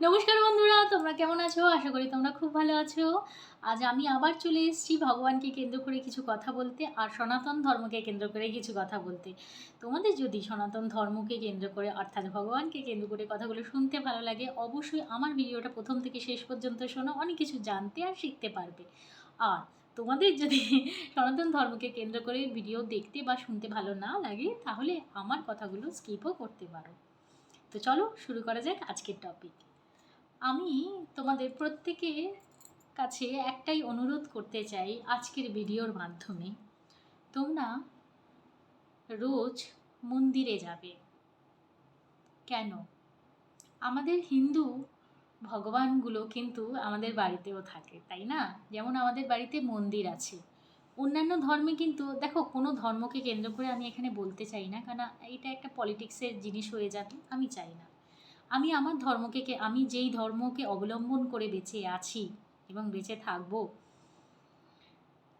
নমস্কার বন্ধুরা, তোমরা কেমন আছো? আশা করি তোমরা খুব ভালো আছো। আজ আমি আবার চলে এসেছি ভগবানকে কেন্দ্র করে কিছু কথা বলতে আর সনাতন ধর্মকে কেন্দ্র করে কিছু কথা বলতে। তোমাদের যদি সনাতন ধর্মকে কেন্দ্র করে, অর্থাৎ ভগবানকে কেন্দ্র করে কথাগুলো শুনতে ভালো লাগে, অবশ্যই আমার ভিডিওটা প্রথম থেকে শেষ পর্যন্ত শোনো, অনেক কিছু জানতে আর শিখতে পারবে। আর তোমাদের যদি সনাতন ধর্মকে কেন্দ্র করে ভিডিও দেখতে বা শুনতে ভালো না লাগে, তাহলে আমার কথাগুলো স্কিপও করতে পারো। তো চলো শুরু করা যাক আজকের টপিক আমি তোমাদের প্রত্যেকের কাছে একটাই অনুরোধ করতে চাই আজকের ভিডিওর মাধ্যমে। তোমরা রোজ মন্দিরে যাবে। কেন? আমাদের হিন্দু ভগবানগুলো কিন্তু আমাদের বাড়িতেও থাকে, তাই না? যেমন আমাদের বাড়িতে মন্দির আছে। অন্যান্য ধর্মে কিন্তু, দেখো, কোনো ধর্মকে কেন্দ্র করে আমি এখানে বলতে চাই না কারণ এটা একটা পলিটিক্সের জিনিস হয়ে যাবে, আমি চাই না। আমি আমার ধর্মকে আমি যেই ধর্মকে অবলম্বন করে বেঁচে আছি এবং বেঁচে থাকব,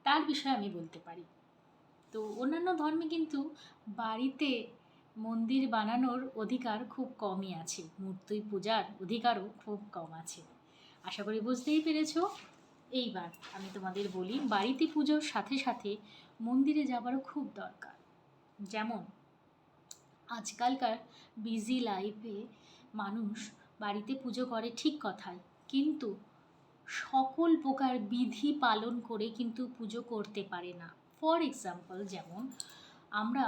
তার বিষয়ে আমি বলতে পারি। তো অন্যান্য ধর্মে কিন্তু বাড়িতে মন্দির বানানোর অধিকার খুব কমই আছে, মূর্তি পূজার অধিকারও খুব কম আছে। আশা করি বুঝতেই পেরেছ? এইবার আমি তোমাদের বলি, বাড়িতে পুজোর সাথে সাথে মন্দিরে যাবারও খুব দরকার। যেমন আজকালকার বিজি লাইফে মানুষ বাড়িতে পুজো করে ঠিক কথাই। কিন্তু সকল প্রকার বিধি পালন করে কিন্তু পুজো করতে পারে না। ফর এক্সাম্পল যেমন আমরা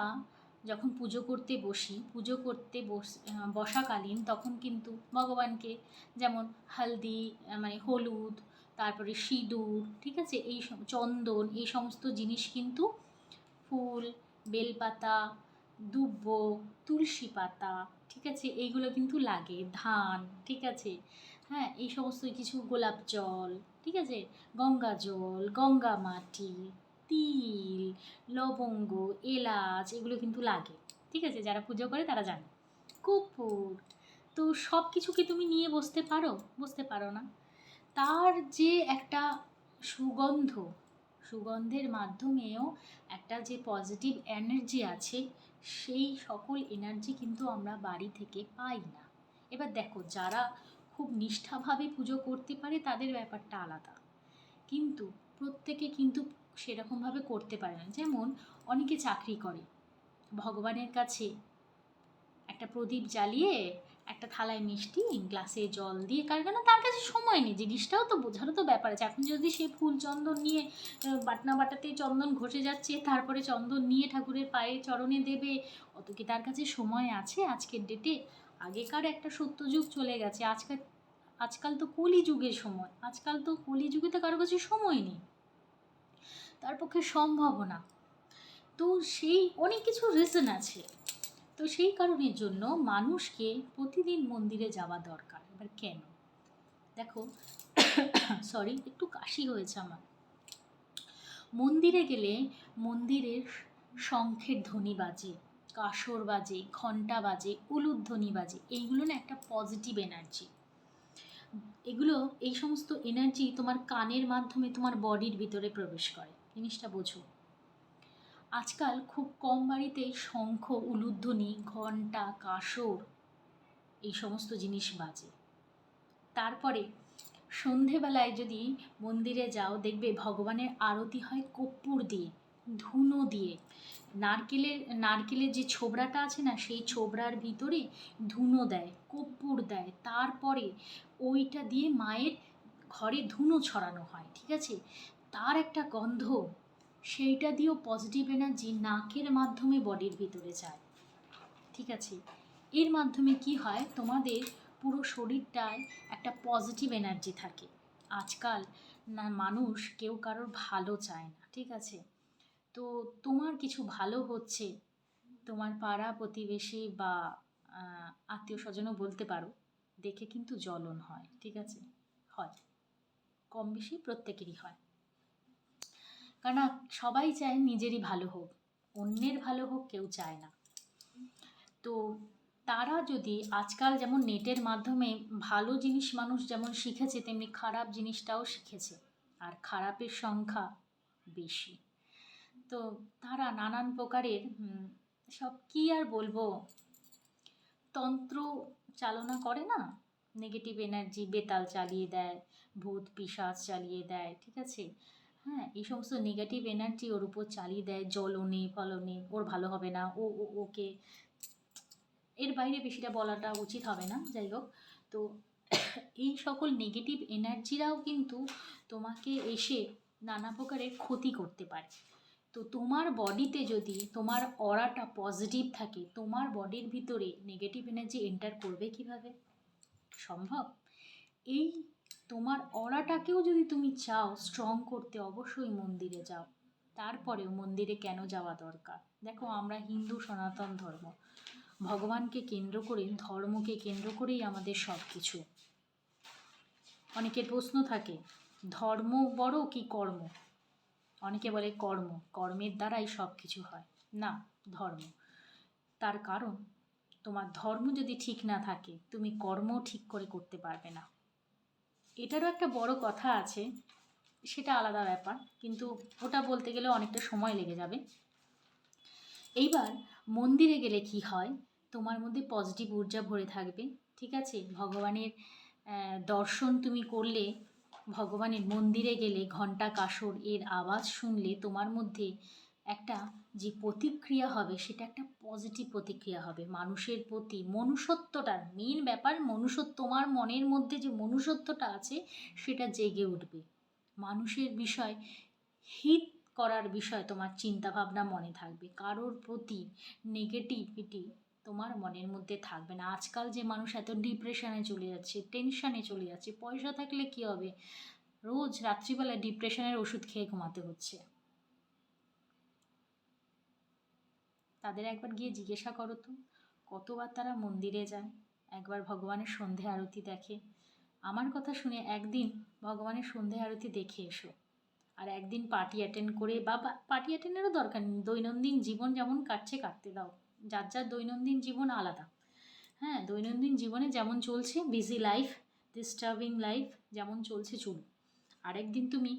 যখন পুজো করতে বসি, পুজো করতে বস বসাকালীন তখন কিন্তু ভগবানকে যেমন হালদি মানে হলুদ, তারপরে সিঁদুর, ঠিক আছে? এই চন্দন, এই সমস্ত জিনিস কিন্তু ফুল, বেলপাতা দুব্ব, তুলসী পাতা, ঠিক আছে? এইগুলো কিন্তু লাগে। ধান, ঠিক আছে? হ্যাঁ এই সমস্ত কিছু গোলাপ জল, ঠিক আছে? গঙ্গা জল, গঙ্গা মাটি, তিল, লবঙ্গ, এলাচ, এগুলো কিন্তু লাগে। ঠিক আছে? যারা পুজো করে তারা জানে। কর্পূর তো সব কিছুকে তুমি নিয়ে বসতে পারো? বসতে পারো না? তার যে একটা সুগন্ধ, সুগন্ধের মাধ্যমেও একটা যে পজিটিভ এনার্জি আছে সেই সকল এনার্জি কিন্তু আমরা বাড়ি থেকে পাই না। এবার দেখো, যারা খুব নিষ্ঠাভাবে পুজো করতে পারে তাদের ব্যাপারটা আলাদা। কিন্তু প্রত্যেকে কিন্তু সেরকমভাবে করতে পারে না। যেমন অনেকে চাকরি করে, ভগবানের কাছে একটা প্রদীপ জ্বালিয়ে একটা থালায় মিষ্টি, গ্লাসে জল দিয়ে কার কেন তার কাছে সময় নেই? জিনিসটাও তো বোঝারও তো ব্যাপার আছে। এখন যদি সে ফুল চন্দন নিয়ে বাটনা বাটাতে চন্দন ঘষে যাচ্ছে, তারপরে চন্দন নিয়ে ঠাকুরের পায়ে চরণে দেবে, অত কি তার কাছে সময় আছে আজকের ডেটে আগেকার একটা সত্যযুগ চলে গেছে। আজকাল আজকাল তো কলিযুগের সময়। আজকাল তো কলিযুগে তো কারও কাছে সময় নেই। তার পক্ষে সম্ভব না। তো সেই অনেক কিছু রিজন আছে। তো সেই কারণের জন্য মানুষকে প্রতিদিন মন্দিরে যাওয়া দরকার। এবার কেন? দেখো সরি একটু কাশি হয়েছে আমার। মন্দিরে গেলে মন্দিরের শঙ্খের ধ্বনি বাজে, কাসর বাজে, ঘণ্টা বাজে, উলুর ধ্বনি বাজে, এইগুলো না একটা পজিটিভ এনার্জি এগুলো, এই সমস্ত এনার্জি তোমার কানের মাধ্যমে তোমার বডির ভিতরে প্রবেশ করে। জিনিসটা বোঝো। আজকাল খুব কম বাড়িতেই শঙ্খ, উলুধ্বনি, ঘণ্টা, কাসর এই সমস্ত জিনিস বাজে। তারপরে সন্ধেবেলায় যদি মন্দিরে যাও, দেখবে ভগবানের আরতি হয় কর্পূর দিয়ে, ধুনো দিয়ে। নারকেলের নারকেলের যে ছোবড়াটা আছে না, সেই ছোবড়ার ভিতরে ধুনো দেয় কর্পূর দেয়। তারপরে ওইটা দিয়ে মায়ের ঘরে ধুনো ছড়ানো হয়, ঠিক আছে? তার একটা গন্ধ সেইটা দিয়েও পজিটিভ এনার্জি নাকের মাধ্যমে বডির ভিতরে যায়। ঠিক আছে? এর মাধ্যমে কি হয়? তোমাদের পুরো শরীরটায় একটা পজিটিভ এনার্জি থাকে। আজকাল না, মানুষ কেউ কারোর ভালো চায় না, ঠিক আছে? তো তোমার কিছু ভালো হচ্ছে, তোমার পাড়া প্রতিবেশী বা আত্মীয় স্বজনও বলতে পারো, দেখে কিন্তু জ্বলন হয়, ঠিক আছে? হয়। কম বেশি প্রত্যেকেরই হয়। কারণ সবাই চায় নিজেরই ভালো হোক, অন্যের ভালো হোক কেউ চায় না। তো তারা যদি আজকাল যেমন নেটের মাধ্যমে ভালো জিনিস মানুষ যেমন শিখেছে, তেমনি খারাপ জিনিসটাও শিখেছে, আর খারাপের সংখ্যা বেশি। তো তারা নানান প্রকারের সব কি আর বলব, তন্ত্র চালনা করে না? নেগেটিভ এনার্জি বেতাল চালিয়ে দেয়, ভূত, পিশাচ চালিয়ে দেয়, ঠিক আছে? হ্যাঁ এই সমস্ত নেগেটিভ এনার্জি ওর উপর চালিয়ে দেয় জ্বলনে ফলনে ওর ভালো হবে না, ও ও, ওকে এর বাইরে বেশিটা বলাটা উচিত হবে না, যাই হোক। তো এই সকল নেগেটিভ এনার্জিরাও কিন্তু তোমাকে এসে নানা প্রকারের ক্ষতি করতে পারে। তো তোমার বডিতে যদি তোমার অরাটা পজিটিভ থাকে, তোমার বডির ভিতরে নেগেটিভ এনার্জি এন্টার করবে কীভাবে? সম্ভব? এই তোমার অরাটাকেও যদি তুমি চাও স্ট্রং করতে অবশ্যই মন্দিরে যাও। তারপরেও মন্দিরে কেন যাওয়া দরকার? দেখো, আমরা হিন্দু, সনাতন ধর্ম। ভগবানকে কেন্দ্র করে ধর্মকে কেন্দ্র করেই আমাদের সব কিছু অনেকের প্রশ্ন থাকে, ধর্ম বড় কি কর্ম? অনেকে বলে কর্ম, কর্মের দ্বারাই সব কিছু হয়। না, ধর্ম। তার কারণ, তোমার ধর্ম যদি ঠিক না থাকে, তুমি কর্ম ঠিক করে করতে পারবে না। এটারও একটা বড় কথা আছে, সেটা আলাদা ব্যাপার, কিন্তু ওটা বলতে গেলে অনেকটা সময় লেগে যাবে। এইবার মন্দিরে গেলে কি হয়? তোমার মধ্যে পজিটিভ ঊর্জা ভরে থাকবে, ঠিক আছে? ভগবানের দর্শন তুমি করলে, ভগবানের মন্দিরে গেলে ঘণ্টা কাসর এর আওয়াজ শুনলে তোমার মধ্যে একটা যে প্রতিক্রিয়া হবে, সেটা একটা পজিটিভ প্রতিক্রিয়া হবে। মানুষের প্রতি মনুষ্যত্বটার মেন ব্যাপার মনুষ্যত্ব তোমার মনের মধ্যে যে মনুষ্যত্বটা আছে, সেটা জেগে উঠবে। মানুষের বিষয় হিত করার বিষয় তোমার চিন্তাভাবনা মনে থাকবে। কারোর প্রতি নেগেটিভিটি তোমার মনের মধ্যে থাকবে না। আজকাল যে মানুষ এত ডিপ্রেশনে চলে যাচ্ছে টেনশনে চলে যাচ্ছে, পয়সা থাকলে কি হবে? রোজ রাত্রিবেলা ডিপ্রেশনের ওষুধ খেয়ে ঘুমাতে হচ্ছে। তাদের একবার গিয়ে জিজ্ঞাসা করো তো, কতবার তারা মন্দিরে যায়? একবার ভগবানের সন্ধে আরতি দেখে। আমার কথা শুনে একদিন ভগবানের সন্ধে আরতি দেখে এসো। আর একদিন পার্টি অ্যাটেন্ড করে বা পার্টি অ্যাটেন্ডেরও দরকার নেই, দৈনন্দিন জীবন যেমন কাটছে, কাটতে দাও। যার যার দৈনন্দিন জীবন আলাদা। হ্যাঁ দৈনন্দিন জীবনে যেমন চলছে বিজি লাইফ ডিস্টার্বিং লাইফ যেমন চলছে চলুক আরেকদিন তুমি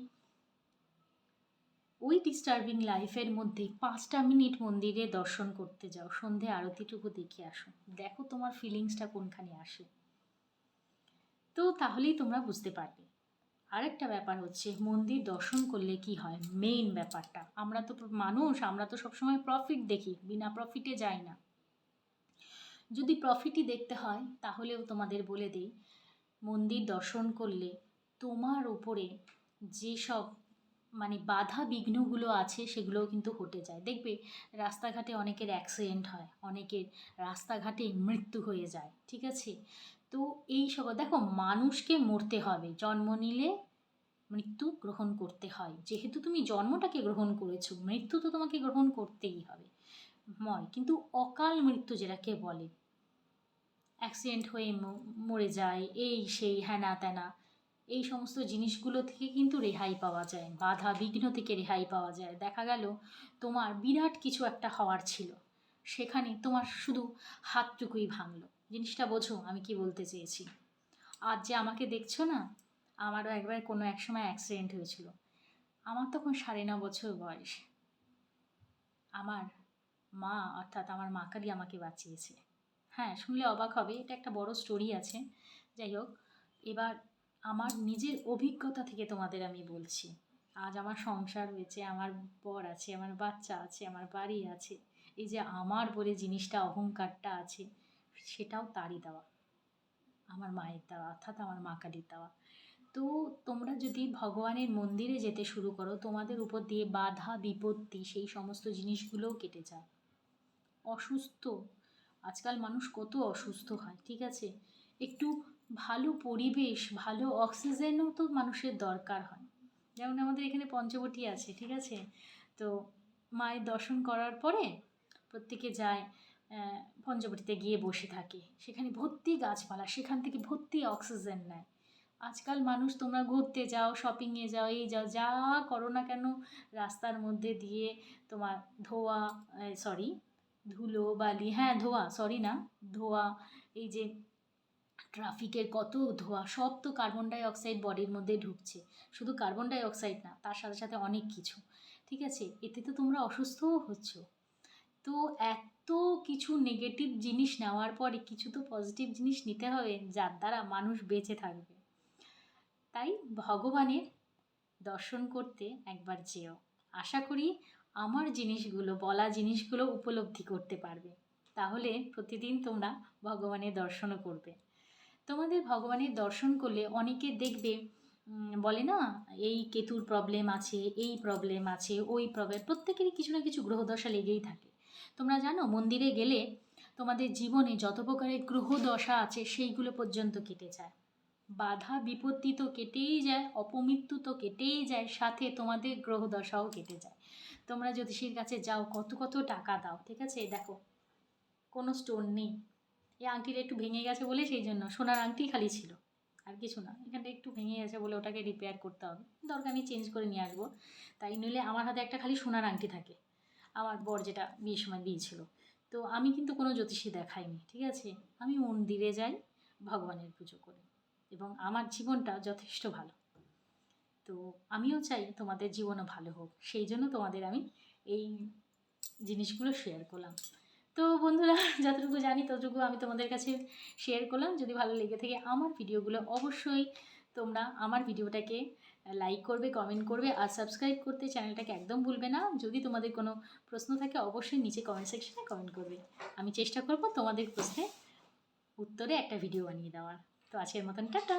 ওই ডিস্টার্বিং লাইফের মধ্যে পাঁচটা মিনিট মন্দিরে দর্শন করতে যাও, সন্ধে আরতিটুকু দেখে আসো। দেখো তোমার ফিলিংসটা কোনখানে আসে। তো তাহলেই তোমরা বুঝতে পারবে। আরেকটা ব্যাপার হচ্ছে, মন্দির দর্শন করলে কি হয়? মেইন ব্যাপারটা। আমরা তো মানুষ, আমরা তো সবসময় প্রফিট দেখি, বিনা প্রফিটে যাই না। যদি প্রফিটই দেখতে হয়, তাহলেও তোমাদের বলে দিই, মন্দির দর্শন করলে তোমার উপরে যেসব মানে বাধা বিঘ্নগুলো আছে, সেগুলোও কিন্তু হটে যায়। দেখবে রাস্তাঘাটে অনেকের অ্যাক্সিডেন্ট হয়, অনেকের রাস্তাঘাটে মৃত্যু হয়ে যায়, ঠিক আছে? তো এই সব দেখো মানুষকে মরতে হবে, জন্ম নিলে মৃত্যু গ্রহণ করতে হয়। যেহেতু তুমি জন্মটাকে গ্রহণ করেছ, মৃত্যু তো তোমাকে গ্রহণ করতেই হবে। ময় কিন্তু অকাল মৃত্যু যেটাকে বলে অ্যাক্সিডেন্ট হয়ে মরে যায়, এই সেই হ্যানা ত্যানা এই সমস্ত জিনিসগুলো থেকে কিন্তু রেহাই পাওয়া যায়, বাধা বিঘ্ন থেকে রেহাই পাওয়া যায়। দেখা গেল তোমার বিরাট কিছু একটা হওয়ার ছিল। সেখানে তোমার শুধু হাতটুকুই ভাঙলো। জিনিসটা বোঝো, আমি কি বলতে চেয়েছি? আজ যে আমাকে দেখছ না, আমারও একবার কোনো এক সময় অ্যাক্সিডেন্ট হয়েছিল। আমার তখন সাড়ে ন বছর বয়স। আমার মা, অর্থাৎ আমার মা কালী আমাকে বাঁচিয়েছে। হ্যাঁ শুনলে অবাক হবে, এটা একটা বড় স্টোরি আছে। যাই হোক, এবার আমার নিজের অভিজ্ঞতা থেকে তোমাদের আমি বলছি। আজ আমার সংসার হয়েছে, আমার বর আছে, আমার বাচ্চা আছে, আমার বাড়ি আছে। এই যে আমার বলে জিনিসটা, অহংকারটা আছে, সেটাও তারই দেওয়া। আমার মায়ের দেওয়া, অর্থাৎ আমার মা কালীর দেওয়া। তো তোমরা যদি ভগবানের মন্দিরে যেতে শুরু করো, তোমাদের উপর দিয়ে বাধা, বিপত্তি, সেই সমস্ত জিনিসগুলোও কেটে যায়। অসুস্থ, আজকাল মানুষ কত অসুস্থ হয়, ঠিক আছে? একটু ভালো পরিবেশ, ভালো অক্সিজেনও তো মানুষের দরকার হয়। যেমন আমাদের এখানে পঞ্চবটি আছে, ঠিক আছে? তো মায়ের দর্শন করার পরে প্রত্যেকে যায় পঞ্চবটিতে গিয়ে বসে থাকে। সেখানে ভর্তি গাছপালা, সেখান থেকে ভর্তি অক্সিজেন নেয়। আজকাল মানুষ তোমরা ঘুরতে যাও শপিংয়ে যাও, এই যাও, যা করো না কেন, রাস্তার মধ্যে দিয়ে তোমার ধোয়া সরি ধুলো, বালি হ্যাঁ ধোয়া সরি না, ধোয়া, এই যে ট্রাফিকের কত ধোঁয়া, সব তো কার্বন ডাই অক্সাইড বডির মধ্যে ঢুকছে। শুধু কার্বন ডাই অক্সাইড না, তার সাথে সাথে অনেক কিছু। ঠিক আছে? এতে তো তোমরা অসুস্থও হচ্ছ। তো এত কিছু নেগেটিভ জিনিস নেওয়ার পরে কিছু তো পজিটিভ জিনিস নিতে হবে, যার দ্বারা মানুষ বেঁচে থাকবে। তাই ভগবানের দর্শন করতে একবার যেও। আশা করি আমার জিনিসগুলো, বলা জিনিসগুলো উপলব্ধি করতে পারবে। তাহলে প্রতিদিন তোমরা ভগবানের দর্শনও করবে। তোমাদের ভগবানের দর্শন করলে অনেকে দেখবে বলে না, এই কেতুর প্রবলেম আছে, এই প্রবলেম আছে, ওই প্রবলেম প্রত্যেকেরই কিছু না কিছু গ্রহদশা লেগেই থাকে। তোমরা জানো, মন্দিরে গেলে তোমাদের জীবনে যত প্রকারের গ্রহদশা আছে সেইগুলো পর্যন্ত কেটে যায়। বাধা বিপত্তি তো কেটেই যায়, অপমৃত্যু তো কেটেই যায়, সাথে তোমাদের গ্রহদশাও কেটে যায়। তোমরা জ্যোতিষীর কাছে যাও, কত কত টাকা দাও, ঠিক আছে? দেখো, কোনো স্টোন নেই। এই আংটিটা একটু ভেঙে গেছে বলে সেই জন্য, সোনার আংটি খালি ছিল। আর কিছু না, এখানটা একটু ভেঙে গেছে বলে ওটাকে রিপেয়ার করতে হবে। দরকার আমি চেঞ্জ করে নিয়ে আসব। তাই নইলে আমার হাতে একটা খালি সোনার আংটি থাকে, আমার বর যেটা বিয়ের সময় দিয়েছিল। তো আমি কিন্তু কোনো জ্যোতিষী দেখাইনি, ঠিক আছে? আমি মন্দিরে যাই, ভগবানের পুজো করি এবং আমার জীবনটা যথেষ্ট ভালো। তো আমিও চাই তোমাদের জীবনও ভালো হোক, সেই জন্য তোমাদের আমি এই জিনিসগুলো শেয়ার করলাম। তো বন্ধুরা, যতটুকু জানি ততটুকু আমি তোমাদের কাছে শেয়ার করলাম। যদি ভালো লেগে থাকে আমার ভিডিওগুলো অবশ্যই তোমরা আমার ভিডিওটাকে লাইক করবে কমেন্ট করবে আর সাবস্ক্রাইব করতে চ্যানেলটাকে একদম ভুলবে না। যদি তোমাদের কোনো প্রশ্ন থাকে অবশ্যই নিচে কমেন্ট সেকশনে কমেন্ট করবে। আমি চেষ্টা করব তোমাদের প্রশ্নে উত্তরে একটা ভিডিও বানিয়ে দেওয়ার। তো আজকের মতন, টাটা!